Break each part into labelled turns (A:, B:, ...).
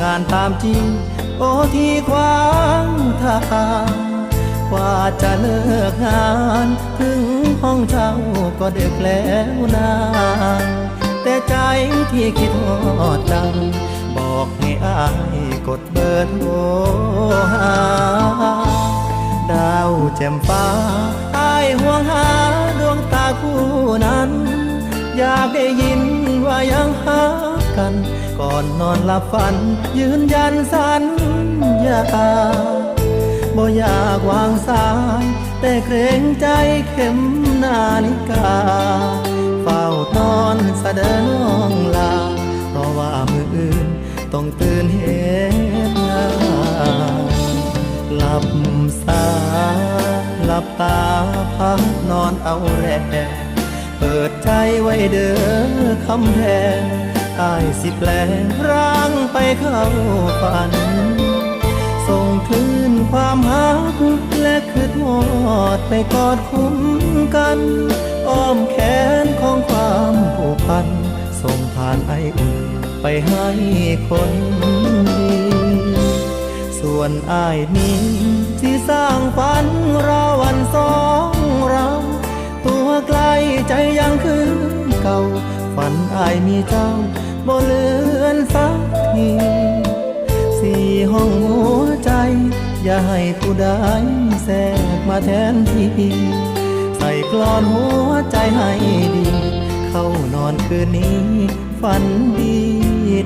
A: งานตามจริงโอที่ขวางทางกว่าจะเลิกงานถึงห้องเช่าก็เดึกแล้วนานแต่ใจที่คิดฮอดจัง บอกให้อายกดเบอร์โทรหาดาวแจ่มฟ้าอายห่วงหาดวงตาคู่นั้น อยากได้ยินว่ายังหากัน ก่อนนอนหลับฝัน ยืนยันสัญญาบ่อยากวางสาย แต่เกรงใจเข็มนาฬิกา เฝ้านอนสะเดินน้องลา เพราะว่ามืออื่นต้องตื่นเหตุงานหลับสาหลับตาพักนอนเอาแรงเปิดใจไว้เด้อคำแพง อายสิแปลงร่างไปเข้าฝัน ส่งคลื่นความหักและคืดหอดไปกอดคุ้มกัน อ้อมแขนของความผูกพัน ส่งผ่านไออุ่นไปให้คนดีส่วนอายนี้ที่สร้างฝันรอวันสองเราตัวไกลใจยังคือเก่าฝันอายมีเจ้า บ่เลือนสักทีสี่ห้องหัวใจ อย่าให้ผู้ใดแทรกมาแทนที่ใส่กลอนหัวใจให้ดี เข้านอนคืนนี้ ฝันดี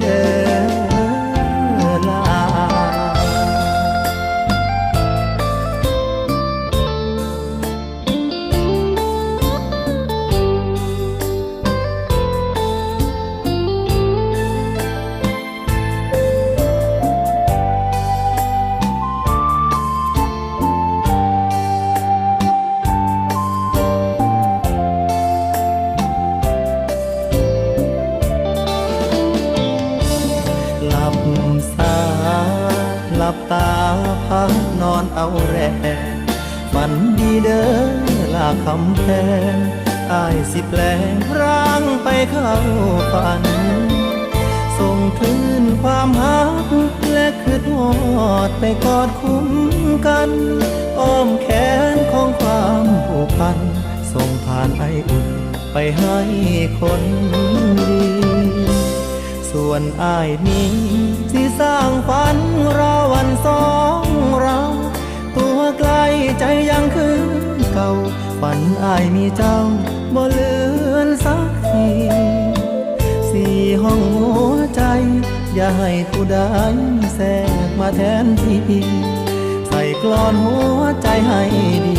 A: เด้อ อนเอาแรงฝันดีเด้อลาคำแพงอายสิแปลงร่างไปเข้าฝัน ส่งคลื่นความหักและคืดหอดไปกอดคุ้มกัน อ้อมแขนของความผูกพัน ส่งผ่านไออุ่นไปให้คนดีส่วนอายนี้ที่สร้างฝันรอวันสอง ฝันอายมีเจ้าบ่เลือนสักทีสี่ห้องหัวใจ อย่าให้ผู้ใดแทรกมาแทนที่ใส่กลอนหัวใจให้ดี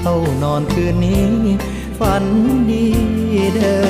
A: เข้านอนคืนนี้ ฝันดีเด้อ